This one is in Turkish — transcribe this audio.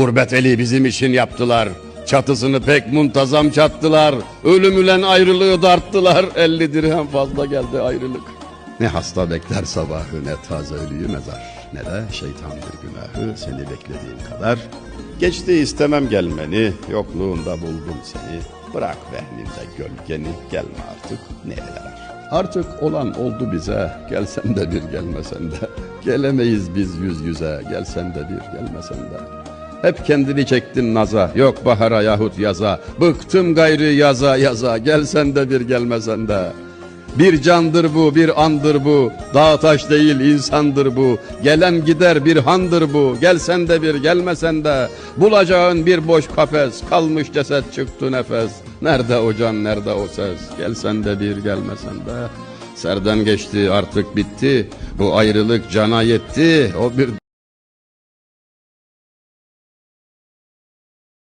Gurbet eli bizim için yaptılar. Çatısını pek muntazam çattılar. Ölümülen ayrılığı darttılar. 50 dirhem fazla geldi ayrılık. Ne hasta bekler sabahı ne taze ölüyü mezar. Ne de şeytandır günahı seni beklediğim kadar. Geçti istemem gelmeni, yokluğunda buldum seni. Bırak vehmimde gölgeni, gelme artık ne yarar. Artık olan oldu bize, gelsen de bir gelmesen de. Gelemeyiz biz yüz yüze, gelsen de bir gelmesen de. Hep kendini çektin naza, yok bahara yahut yaza. Bıktım gayrı yaza yaza, gelsen de bir gelmesen de. Bir candır bu, bir andır bu. Dağ taş değil insandır bu. Gelen gider bir handır bu. Gelsen de bir gelmesen de. Bulacağın bir boş kafes. Kalmış ceset çıktı nefes. Nerede o can, nerede o ses? Gelsen de bir gelmesen de. Serden geçti artık bitti. Bu ayrılık cana yetti. O bir